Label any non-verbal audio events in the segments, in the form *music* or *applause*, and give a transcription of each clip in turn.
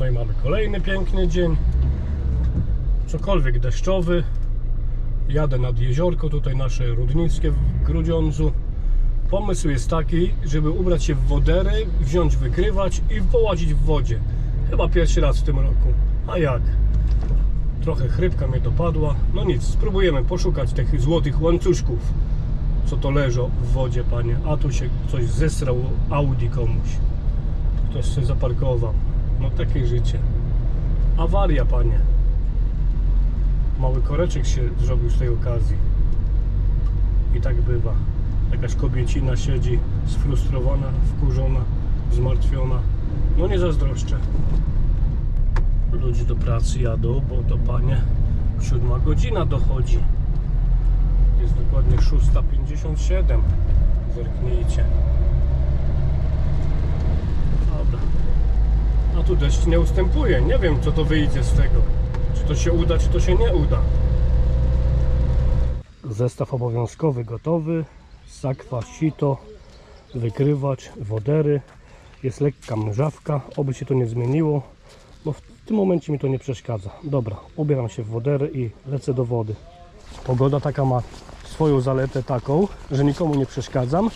No i mamy kolejny piękny dzień. Cokolwiek deszczowy. Jadę nad jeziorko, tutaj nasze Rudnickie w Grudziądzu. Pomysł jest taki, żeby ubrać się w wodery, wziąć wykrywacz i połazić w wodzie. Chyba pierwszy raz w tym roku. A jak? Trochę chrypka mnie dopadła. No nic, spróbujemy poszukać tych złotych łańcuszków, co to leżą w wodzie, panie. A tu się coś zesrał Audi komuś. Ktoś się zaparkował. No takie życie. Awaria, panie. Mały koreczek się zrobił z tej okazji. I tak bywa. Jakaś kobiecina siedzi sfrustrowana, wkurzona, zmartwiona. No nie zazdroszczę. Ludzie do pracy jadą, bo to panie siódma godzina dochodzi. Jest dokładnie 6.57. Zerknijcie. Dobra. A tu deszcz nie ustępuje. Nie wiem, co to wyjdzie z tego. Czy to się uda, czy to się nie uda. Zestaw obowiązkowy gotowy. Sakwa, sito, wykrywacz, wodery. Jest lekka mrzawka, oby się to nie zmieniło, bo w tym momencie mi to nie przeszkadza. Dobra, ubieram się w wodery i lecę do wody. Pogoda taka ma swoją zaletę taką, że nikomu nie przeszkadzam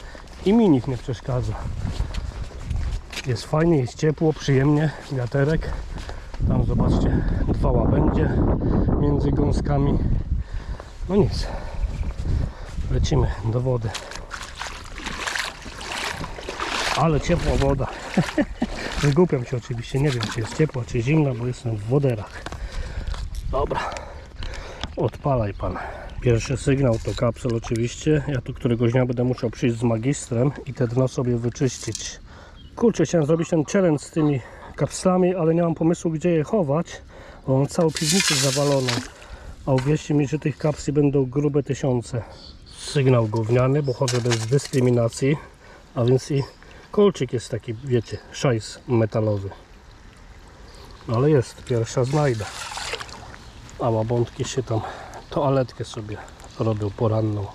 i mi nikt nie przeszkadza. Jest fajnie, jest ciepło, przyjemnie, wiaterek. Tam zobaczcie, dwa łabędzie między gąskami. No nic, lecimy do wody. Ale ciepła woda. *laughs* Wygłupiam się oczywiście, nie wiem czy jest ciepła, czy zimna, bo jestem w woderach. Dobra, odpalaj pan. Pierwszy sygnał to kapsel oczywiście. Ja tu któregoś dnia będę musiał przyjść z magistrem i te dno sobie wyczyścić. Kurczę, chciałem zrobić ten challenge z tymi kapslami, ale nie mam pomysłu gdzie je chować, bo mam całą piwnicę zawaloną. A uwierzcie mi, że tych kapsli będą grube tysiące. Sygnał gówniany, bo chodzę bez dyskryminacji, a więc i kolczyk jest taki, wiecie, szajs metalowy. Ale jest, pierwsza znajda. A łabątki się tam toaletkę sobie robią poranną.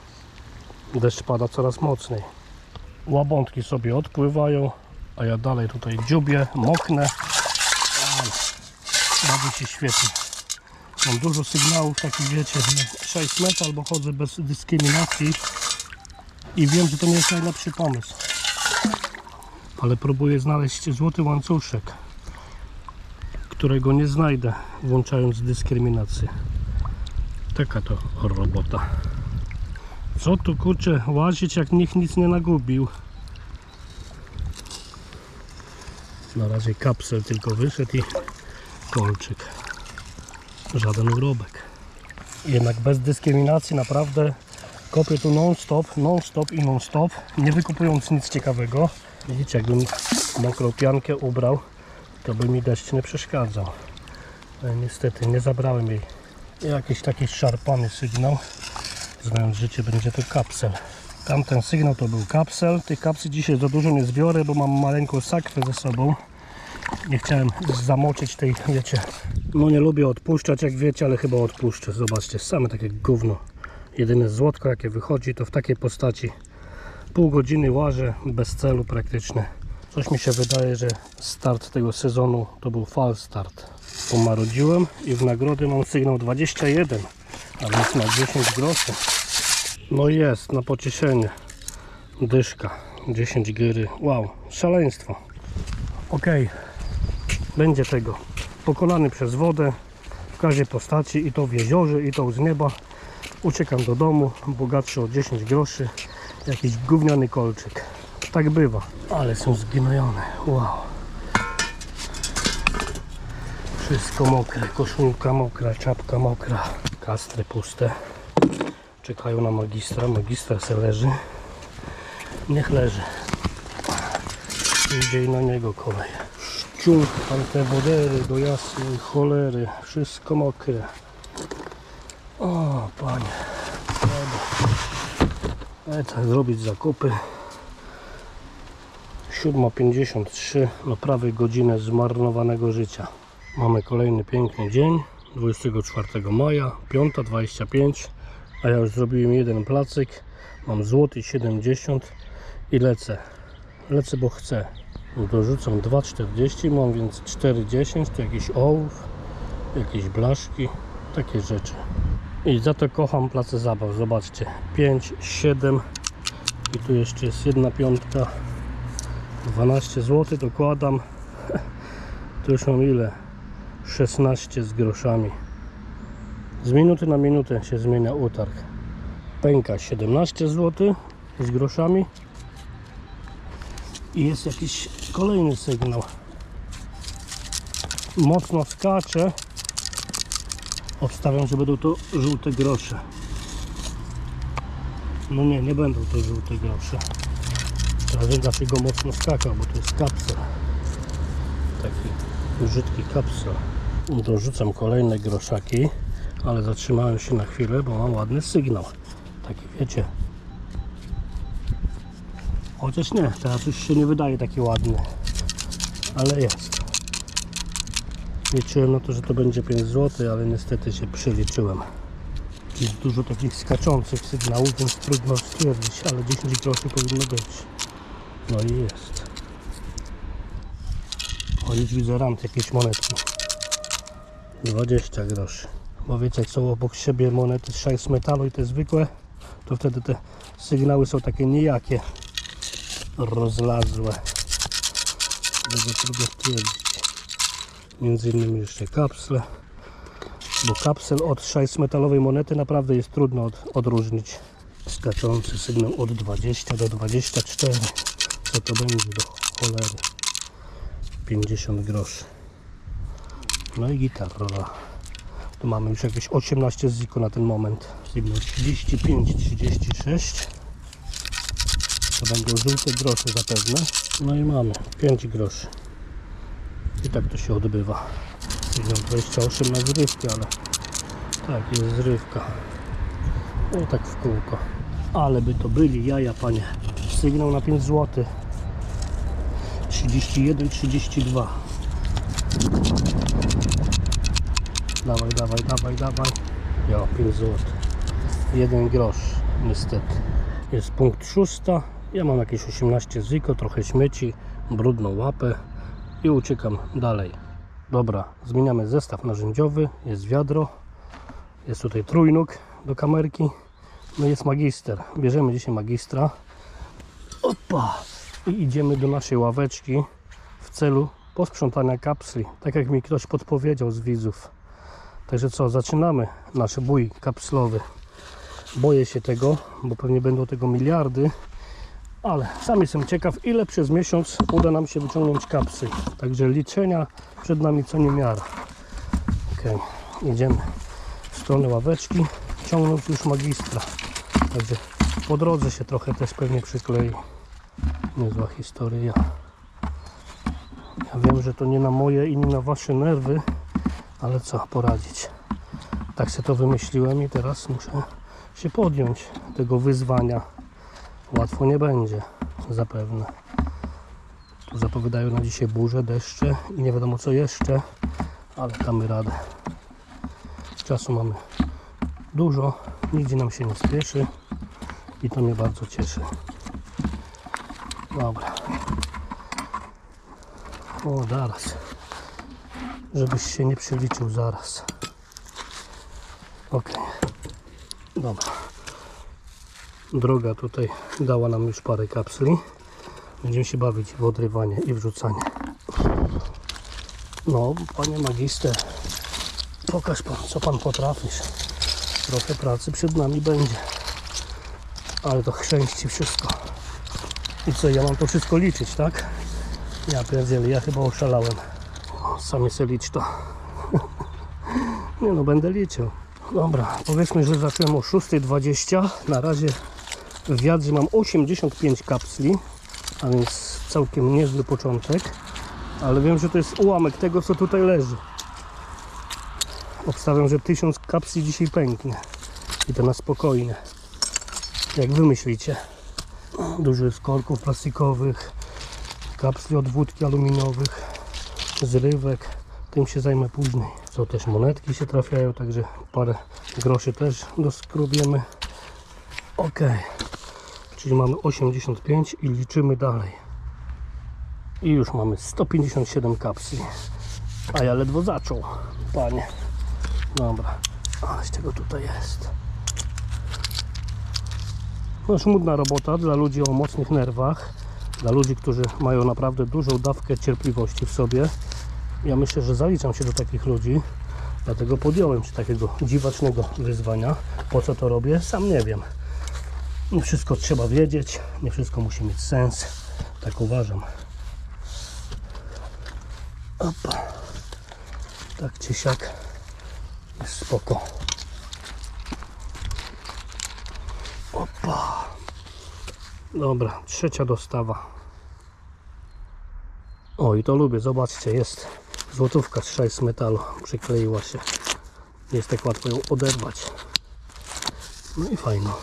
Deszcz pada coraz mocniej. Łabątki sobie odpływają, a ja dalej tutaj dziubię, moknę. Ale Bawię się świetnie. Mam dużo sygnałów takich, wiecie, na 6 metal, bo chodzę bez dyskryminacji i wiem, że to nie jest najlepszy pomysł. Ale próbuję znaleźć złoty łańcuszek, którego nie znajdę włączając dyskryminację. Taka to robota. Co tu kurczę łazić, jak nikt nic nie nagubił. Na razie kapsel tylko wyszedł i kolczyk. Żaden urobek. Jednak bez dyskryminacji naprawdę kopię tu non-stop, non-stop i non-stop, nie wykupując nic ciekawego. Widzicie, jakbym mokrą piankę ubrał, to by mi deszcz nie przeszkadzał. Ale niestety nie zabrałem jej. Jakiś taki szarpany sygnał. Znając życie, będzie to kapsel. Tamten sygnał to był kapsel. Tych kapsli dzisiaj za dużo nie zbiorę, bo mam maleńką sakwę ze sobą. Nie chciałem zamoczyć tej, wiecie, no nie lubię odpuszczać, jak wiecie, ale chyba odpuszczę. Zobaczcie, same takie gówno. Jedyne złotko, jakie wychodzi, to w takiej postaci. Pół godziny łażę, bez celu praktycznie. Coś mi się wydaje, że start tego sezonu to był fal start. Pomarodziłem i w nagrody mam sygnał 21, a więc na 10 groszy. No jest, na pocieszenie. Dyszka, 10 gyry. Wow, szaleństwo. Okej, będzie tego. Pokonany przez wodę w każdej postaci i to w jeziorze i to z nieba. Uciekam do domu, bogatszy o 10 groszy. Jakiś gówniany kolczyk. Tak bywa. Ale są zgnojone. Wow. Wszystko mokre, koszulka mokra, czapka mokra, kastry puste. Czekają na magistra, magistra se leży. Niech leży. Idzie i na niego kolej. Szczur, tam te wodery do jasnej cholery. Wszystko mokre. O, panie. Dobra. Lecę zrobić zakupy. 7.53, no prawie godzinę zmarnowanego życia. Mamy kolejny piękny dzień, 24 maja, 5.25, a ja już zrobiłem jeden placyk, mam złoty 70 i lecę. Lecę, bo chcę. Dorzucam 2,40, mam więc 4,10, to jakiś ołów, jakieś blaszki, takie rzeczy. I za to kocham place zabaw, zobaczcie, 5, 7 i tu jeszcze jest jedna piątka, 12 zł dokładam, *laughs* tu już mam ile? 16 z groszami. Z minuty na minutę się zmienia utarg. Pęka 17 zł z groszami. I jest jakiś kolejny sygnał. Mocno skacze. Obstawiam, że będą to żółte grosze. No nie, nie będą to żółte grosze. Teraz wiem dlaczego mocno skakał, bo to jest kapsel. Taki brzydki kapsel. Dorzucam kolejne groszaki, ale zatrzymałem się na chwilę, bo mam ładny sygnał. Taki wiecie. Chociaż nie, teraz już się nie wydaje taki ładny. Ale jest. Liczyłem na to, że to będzie 5 zł, ale niestety się przeliczyłem. Jest dużo takich skaczących sygnałów, więc trudno stwierdzić, ale 10 groszy powinno być. No i jest. O, już widzę rant jakieś monetki. 20 groszy. Bo wiecie, jak są obok siebie monety z metalu i te zwykłe, to wtedy te sygnały są takie nijakie, rozlazłe. Tego trudno stwierdzić. Między innymi jeszcze kapsle. Bo kapsel od szajs metalowej monety naprawdę jest trudno od, odróżnić. Skaczący sygnał od 20 do 24. Co to będzie do cholery? 50 groszy. No i gitarra. Tu mamy już jakieś 18 ziko na ten moment. Sygnał 35, 36. To będą żółte grosze zapewne. No i mamy 5 groszy. I tak to się odbywa. Sygnał 28 na zrywkę, ale tak, jest zrywka. No tak w kółko. Ale by to byli jaja, panie. Sygnał na 5 zł. 31, 32. Dawaj, dawaj, dawaj, dawaj. Jo, 5 zł. Jeden grosz, niestety. Jest punkt szósta. Ja mam jakieś 18 ziko, trochę śmieci, brudną łapę i uciekam dalej. Dobra, zmieniamy zestaw narzędziowy. Jest wiadro. Jest tutaj trójnóg do kamerki. No jest magister. Bierzemy dzisiaj magistra. Opa! I idziemy do naszej ławeczki w celu posprzątania kapsli. Tak jak mi ktoś podpowiedział z widzów. Także co, zaczynamy nasz bój kapslowy. Boję się tego, bo pewnie będą tego miliardy, ale sam jestem ciekaw, ile przez miesiąc uda nam się wyciągnąć kapsy. Także liczenia przed nami co niemiara. Ok, idziemy w stronę ławeczki, ciągnąc już magistra. Także po drodze się trochę też pewnie przyklei. Niezła historia. Ja wiem, że to nie na moje i nie na wasze nerwy, ale co poradzić. Tak się to wymyśliłem i teraz muszę się podjąć tego wyzwania. Łatwo nie będzie, zapewne. Tu zapowiadają na dzisiaj burze, deszcze i nie wiadomo co jeszcze, ale damy radę. Czasu mamy dużo, nigdzie nam się nie spieszy i to mnie bardzo cieszy. Dobra. O, zaraz. Żebyś się nie przeliczył zaraz. Ok. Dobra. Droga tutaj dała nam już parę kapsli. Będziemy się bawić w odrywanie i wrzucanie. No, panie magister, pokaż pan, co pan potrafisz. Trochę pracy przed nami będzie. Ale to chrzęści wszystko. I co, ja mam to wszystko liczyć, tak? Ja pierdzielę, ja chyba oszalałem. Sami sobie licz to. *laughs* Nie no, będę liczył. Dobra, powiedzmy, że zacząłem o 6.20. Na razie w wiadrze mam 85 kapsli, a więc całkiem niezły początek. Ale wiem, że to jest ułamek tego, co tutaj leży. Obstawiam, że 1000 kapsli dzisiaj pęknie. I to na spokojnie. Jak wy myślicie? Dużo jest korków plastikowych, kapsli od wódki aluminiowych, zrywek. Tym się zajmę później. Są też monetki się trafiają, także parę groszy też doskrobiemy. Ok, czyli mamy 85 i liczymy dalej. I już mamy 157 kapsli. A ja ledwo zaczął, panie. Dobra, ale z czego tutaj jest? No żmudna robota dla ludzi o mocnych nerwach, dla ludzi, którzy mają naprawdę dużą dawkę cierpliwości w sobie. Ja myślę, że zaliczam się do takich ludzi, dlatego podjąłem się takiego dziwacznego wyzwania. Po co to robię? Sam nie wiem. Nie wszystko trzeba wiedzieć, nie wszystko musi mieć sens. Tak uważam. Opa. Tak czy siak jest spoko. Opa. Dobra, trzecia dostawa. O i to lubię, zobaczcie, jest złotówka z 6 metalu, przykleiła się. Nie jest tak łatwo ją oderwać. No i fajno.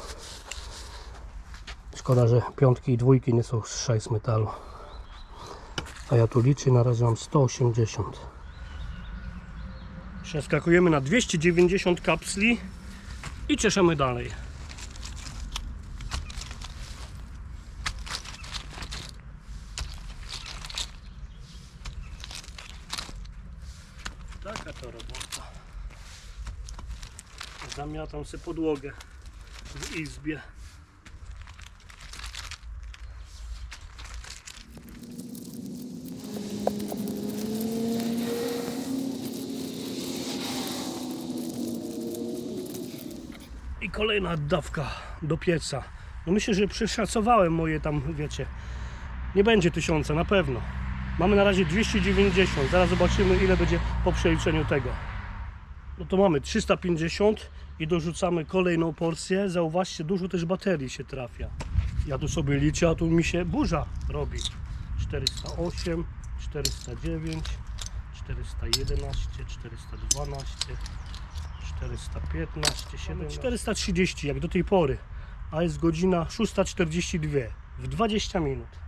Szkoda, że piątki i dwójki nie są z 6 metalu. A ja tu liczę, na razie mam 180. Przeskakujemy na 290 kapsli i cieszymy dalej. Taka to robota. Zamiatam sobie podłogę w izbie. I kolejna dawka do pieca. No myślę, że przeszacowałem moje tam, wiecie, nie będzie tysiąca na pewno. Mamy na razie 290, zaraz zobaczymy ile będzie po przeliczeniu tego. No to mamy 350 i dorzucamy kolejną porcję. Zauważcie, dużo też baterii się trafia. Ja tu sobie liczę, a tu mi się burza robi. 408, 409, 411, 412, 415, 7, 430 jak do tej pory. A jest godzina 6.42 w 20 minut.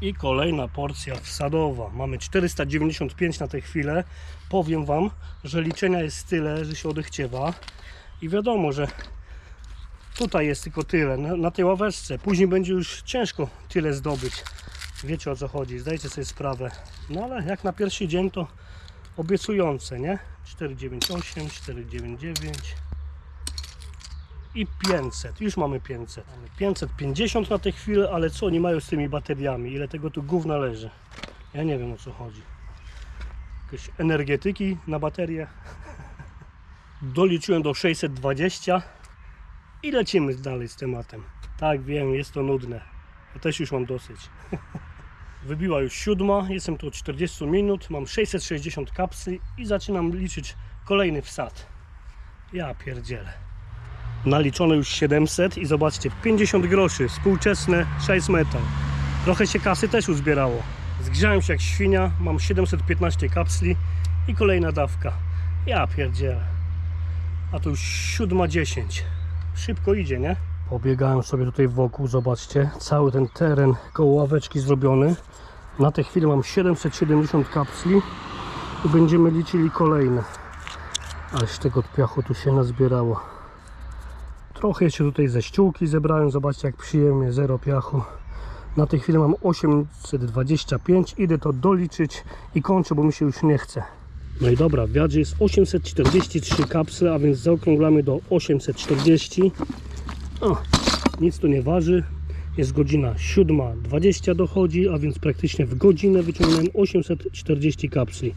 I kolejna porcja wsadowa. Mamy 495 na tę chwilę. Powiem Wam, że liczenia jest tyle, że się odechciewa. I wiadomo, że tutaj jest tylko tyle, na, na tej ławeczce. Później będzie już ciężko tyle zdobyć. Wiecie o co chodzi, zdajcie sobie sprawę. No ale jak na pierwszy dzień to obiecujące, nie? 498, 499 i 500. Już mamy 500. Mamy 550 na tę chwilę, ale co oni mają z tymi bateriami? Ile tego tu gówna leży? Ja nie wiem o co chodzi. Jakieś energetyki na baterię. *laughs* Doliczyłem do 620 i lecimy dalej z tematem. Tak, wiem, jest to nudne. Ja też już mam dosyć. *laughs* Wybiła już siódma, jestem tu od 40 minut, mam 660 kapsli i zaczynam liczyć kolejny wsad. Ja pierdzielę. Naliczone już 700 i zobaczcie, 50 groszy, współczesne 6 metal. Trochę się kasy też uzbierało. Zgrzałem się jak świnia, mam 715 kapsli i kolejna dawka. Ja pierdzielę. A to już 7.10. Szybko idzie, nie? Pobiegałem sobie tutaj wokół, zobaczcie, cały ten teren koło ławeczki zrobiony. Na tę chwilę mam 770 kapsli i będziemy liczyli kolejne. Ależ tego piachu tu się nazbierało. Trochę jeszcze tutaj ze ściółki zebrałem, zobaczcie jak przyjemnie, zero piachu. Na tej chwili mam 825, idę to doliczyć i kończę, bo mi się już nie chce. No i dobra, w wiadzie jest 843 kapsle, a więc zaokrąglamy do 840. O, nic tu nie waży. Jest godzina 7.20 dochodzi, a więc praktycznie w godzinę wyciągnąłem 840 kapsli.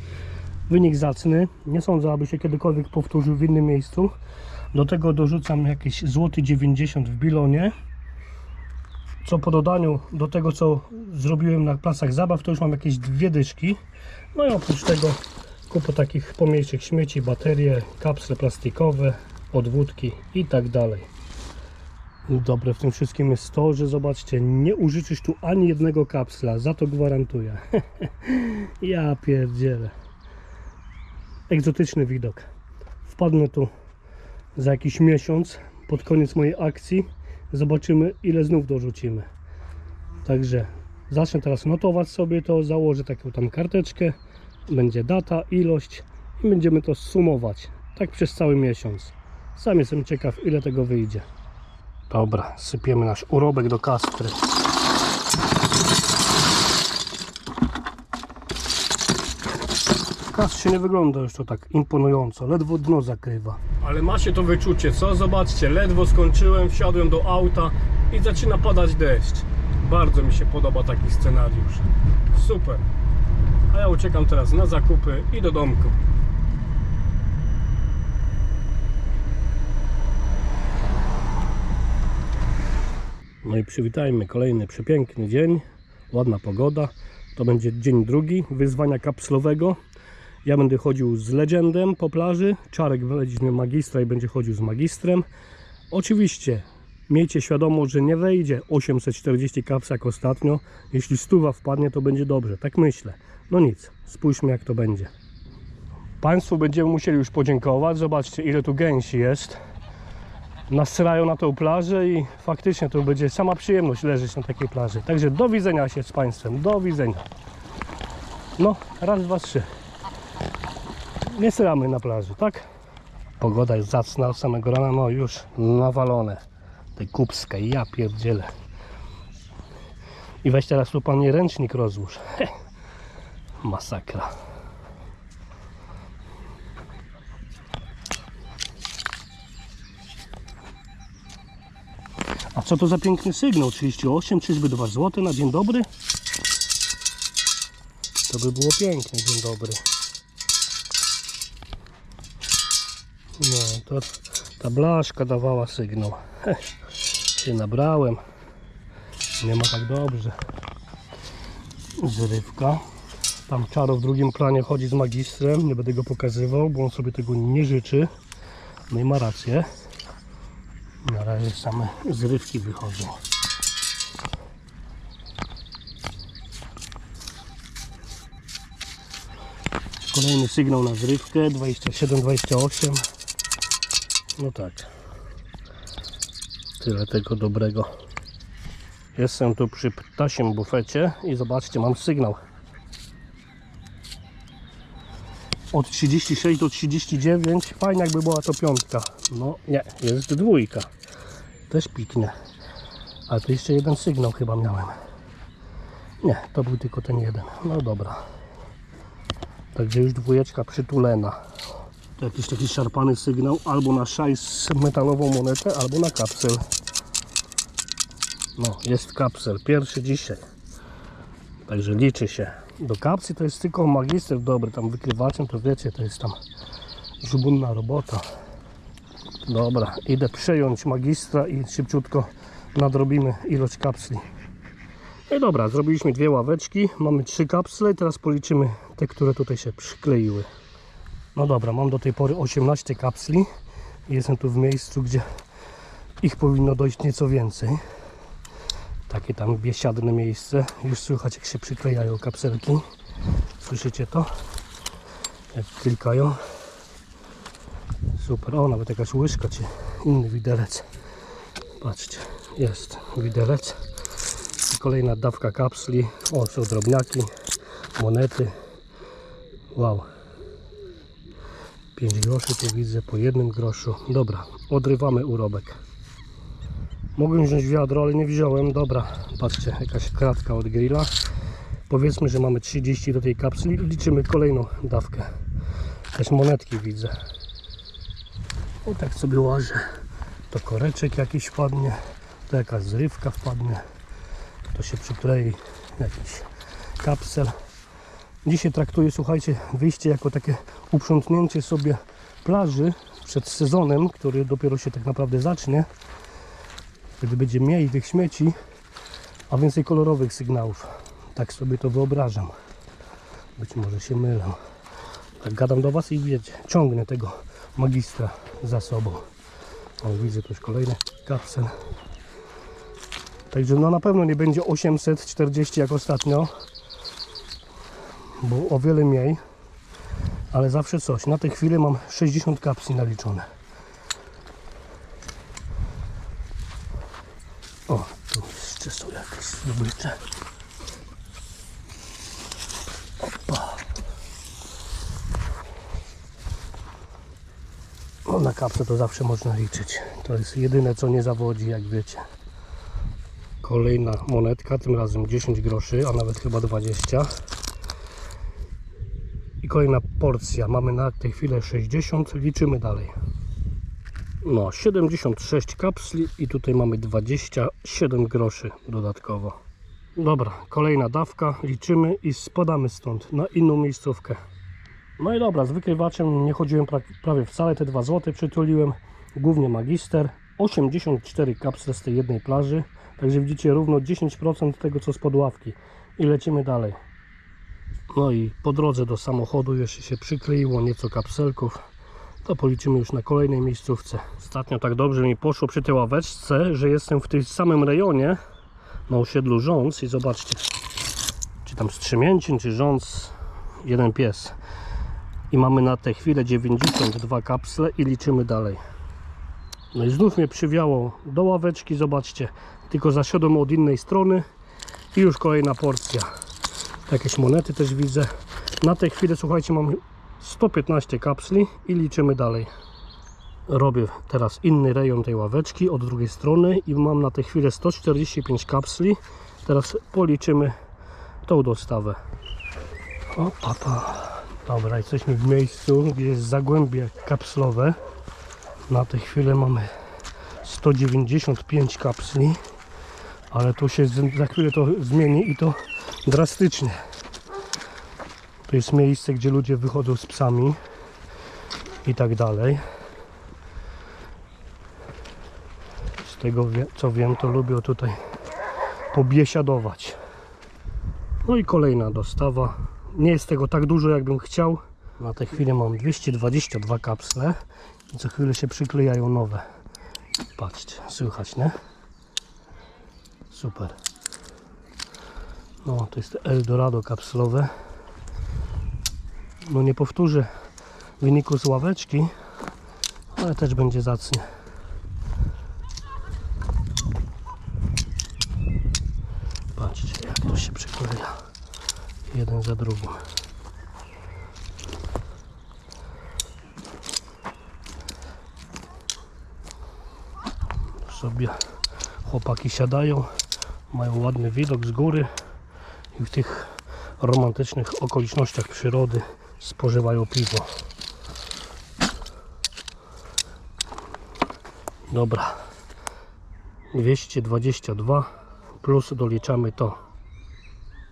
Wynik zacny. Nie sądzę, aby się kiedykolwiek powtórzył w innym miejscu. Do tego dorzucam jakieś złoty 90 w bilonie. Co po dodaniu do tego, co zrobiłem na placach zabaw, to już mam jakieś dwie dyszki. No i oprócz tego kupę takich pomniejszych śmieci, baterie, kapsle plastikowe, odwódki i tak dalej. Dobre w tym wszystkim jest to, że zobaczcie, nie użyczysz tu ani jednego kapsla, za to gwarantuję. *laughs* ja pierdzielę. Egzotyczny widok. Wpadnę tu za jakiś miesiąc, pod koniec mojej akcji, zobaczymy ile znów dorzucimy. Także zacznę teraz notować sobie to, założę taką tam karteczkę, będzie data, ilość i będziemy to sumować, tak przez cały miesiąc. Sam jestem ciekaw ile tego wyjdzie. Dobra, sypiemy nasz urobek do kastry. Kast się nie wygląda już to tak imponująco, ledwo dno zakrywa. Ale ma się to wyczucie, co? Zobaczcie, ledwo skończyłem, wsiadłem do auta i zaczyna padać deszcz. Bardzo mi się podoba taki scenariusz. Super. A ja uciekam teraz na zakupy i do domku. No i przywitajmy kolejny przepiękny dzień, ładna pogoda. To będzie dzień drugi wyzwania kapslowego. Ja będę chodził z legendem po plaży. Czarek weźmie magistra i będzie chodził z magistrem. Oczywiście miejcie świadomość, że nie wejdzie 840 kaps jak ostatnio. Jeśli stuwa wpadnie, to będzie dobrze. Tak myślę. No nic, spójrzmy jak to będzie. Państwu będziemy musieli już podziękować. Zobaczcie ile tu gęsi jest nasrają na tą plażę i faktycznie to będzie sama przyjemność leżeć na takiej plaży. Także do widzenia się z Państwem, do widzenia. No, raz, dwa, trzy. Nie sramy na plaży, tak? Pogoda jest zacna od samego rana, no już nawalone. Te kupskie, ja pierdzielę. I weź teraz tu pan ręcznik rozłóż. Heh. Masakra. A co to za piękny sygnał? 38, czyżby 2 zł na dzień dobry? To by było pięknie, dzień dobry. Nie, to ta blaszka dawała sygnał. Heh, *laughs* się nabrałem. Nie ma tak dobrze. Zrywka. Tam Czaro w drugim planie chodzi z magistrem. Nie będę go pokazywał, bo on sobie tego nie życzy. No i ma rację. Na razie same zrywki wychodzą. Kolejny sygnał na zrywkę 27-28. No tak. Tyle tego dobrego. Jestem tu przy ptasiem bufecie i zobaczcie, mam sygnał. Od 36 do 39. Fajnie jakby była to piątka. No nie, jest dwójka. Też piknie. Ale to jeszcze jeden sygnał chyba miałem. Nie, to był tylko ten jeden. No dobra. Także już dwójeczka przytulena. Jakiś taki szarpany sygnał albo na szajs metalową monetę, albo na kapsel. No, jest kapsel. Pierwszy dzisiaj. Także liczy się. Do kapsy to jest tylko magister dobry. Tam wykrywaczem to wiecie, to jest tam żubunna robota. Dobra, idę przejąć magistra i szybciutko nadrobimy ilość kapsli. No i dobra, zrobiliśmy dwie ławeczki, mamy trzy kapsle i teraz policzymy te, które tutaj się przykleiły. No dobra, mam do tej pory 18 kapsli. Jestem tu w miejscu, gdzie ich powinno dojść nieco więcej. Takie tam biesiadne miejsce. Już słychać jak się przyklejają kapselki. Słyszycie to? Jak klikają. Super, o nawet jakaś łyżka czy inny widelec. Patrzcie, jest widelec. I kolejna dawka kapsli. O, są drobniaki, monety. Wow. 5 groszy tu widzę, po jednym groszu. Dobra, odrywamy urobek. Mogłem wziąć wiadro, ale nie wziąłem. Dobra, patrzcie, jakaś kratka od grilla. Powiedzmy, że mamy 30 do tej kapsli. Liczymy kolejną dawkę. Też monetki widzę. O tak sobie łażę. To koreczek jakiś wpadnie, to jakaś zrywka wpadnie, to się przyklei jakiś kapsel. Dzisiaj traktuję, słuchajcie, wyjście jako takie uprzątnięcie sobie plaży przed sezonem, który dopiero się tak naprawdę zacznie. Wtedy będzie mniej tych śmieci, a więcej kolorowych sygnałów. Tak sobie to wyobrażam. Być może się mylę. Tak gadam do Was i wiecie, ciągnę tego magistra za sobą. O, widzę już kolejny kapsel. Także no na pewno nie będzie 840 jak ostatnio, bo o wiele mniej, ale zawsze coś. Na tę chwilę mam 60 kapsli naliczone. O, tu jeszcze są jakieś zdobycze. Opa. No, na kapsę to zawsze można liczyć. To jest jedyne co nie zawodzi, jak wiecie. Kolejna monetka, tym razem 10 groszy, a nawet chyba 20. Kolejna porcja. Mamy na tej chwilę 60, liczymy dalej. No, 76 kapsli i tutaj mamy 27 groszy dodatkowo. Dobra, kolejna dawka, liczymy i spadamy stąd na inną miejscówkę. No i dobra, z wykrywaczem nie chodziłem pra prawie wcale, te 2 zł przytuliłem, głównie magister. 84 kapsle z tej jednej plaży, także widzicie równo 10% tego co z podławki. I lecimy dalej. No i po drodze do samochodu jeszcze się przykleiło nieco kapselków. To policzymy już na kolejnej miejscówce. Ostatnio tak dobrze mi poszło przy tej ławeczce, że jestem w tym samym rejonie na osiedlu Rząs i zobaczcie, czy tam Strzemięcin, czy Rząs, jeden pies. I mamy na tę chwilę 92 kapsle i liczymy dalej. No i znów mnie przywiało do ławeczki, zobaczcie, tylko zasiadłem od innej strony i już kolejna porcja. Jakieś monety też widzę. Na tę chwilę, słuchajcie, mam 115 kapsli i liczymy dalej. Robię teraz inny rejon tej ławeczki od drugiej strony i mam na tę chwilę 145 kapsli. Teraz policzymy tą dostawę. O, papa. Dobra, jesteśmy w miejscu, gdzie jest zagłębie kapslowe. Na tę chwilę mamy 195 kapsli, ale to się za chwilę to zmieni i to drastycznie. To jest miejsce, gdzie ludzie wychodzą z psami i tak dalej. Z tego co wiem, to lubią tutaj pobiesiadować. No i kolejna dostawa. Nie jest tego tak dużo, jakbym chciał. Na tę chwilę mam 222 kapsle i co chwilę się przyklejają nowe. Patrzcie, słychać, nie? Super. No, to jest Eldorado kapslowe. No nie powtórzę wyniku z ławeczki, ale też będzie zacnie. Patrzcie, jak to się przykleja. Jeden za drugim. sobie chłopaki siadają, mają ładny widok z góry i w tych romantycznych okolicznościach przyrody spożywają piwo. Dobra. 222 plus doliczamy to.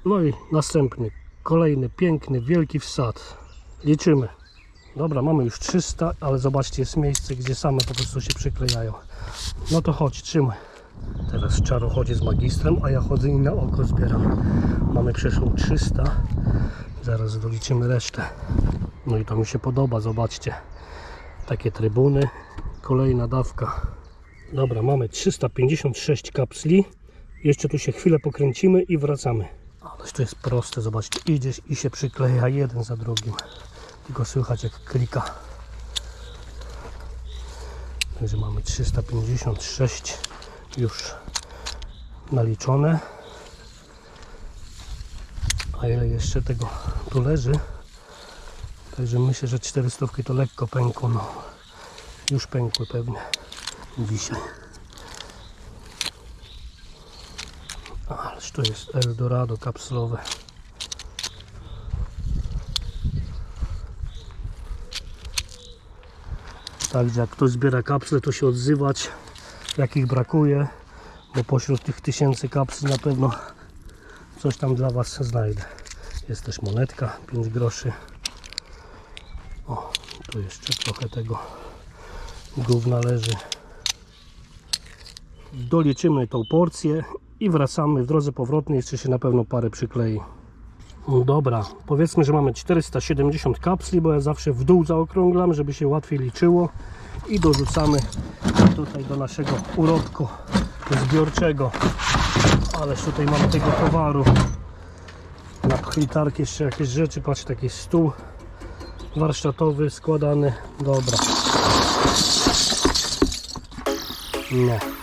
No i następny, kolejny piękny, wielki wsad. Liczymy. Dobra, mamy już 300, ale zobaczcie, jest miejsce, gdzie same po prostu się przyklejają. No to chodź, trzymaj. Teraz Czaro chodzi z magistrem, a ja chodzę i na oko zbieram. Mamy przeszło 300. Zaraz doliczymy resztę. No i to mi się podoba, zobaczcie. Takie trybuny. Kolejna dawka. Dobra, mamy 356 kapsli. Jeszcze tu się chwilę pokręcimy i wracamy. Ależ to jest proste, zobaczcie. Idziesz i się przykleja jeden za drugim. Tylko słychać jak klika. Także mamy 356 już naliczone. A ile jeszcze tego tu leży? Także myślę, że 400 to lekko pękło. No. Już pękły pewnie dzisiaj. Ależ to jest Eldorado kapsulowe. Także jak ktoś zbiera kapsle, to się odzywać, jakich brakuje, bo pośród tych tysięcy kapsli na pewno coś tam dla Was znajdę. Jest też monetka, 5 groszy. O, tu jeszcze trochę tego gówna leży. Doliczymy tą porcję i wracamy. W drodze powrotnej jeszcze się na pewno parę przyklei. Dobra, powiedzmy, że mamy 470 kapsli, bo ja zawsze w dół zaokrąglam, żeby się łatwiej liczyło i dorzucamy tutaj do naszego urobku zbiorczego. Ależ tutaj mamy tego towaru. Na pchlitarki jeszcze jakieś rzeczy, patrz, taki stół warsztatowy składany. Dobra. Nie.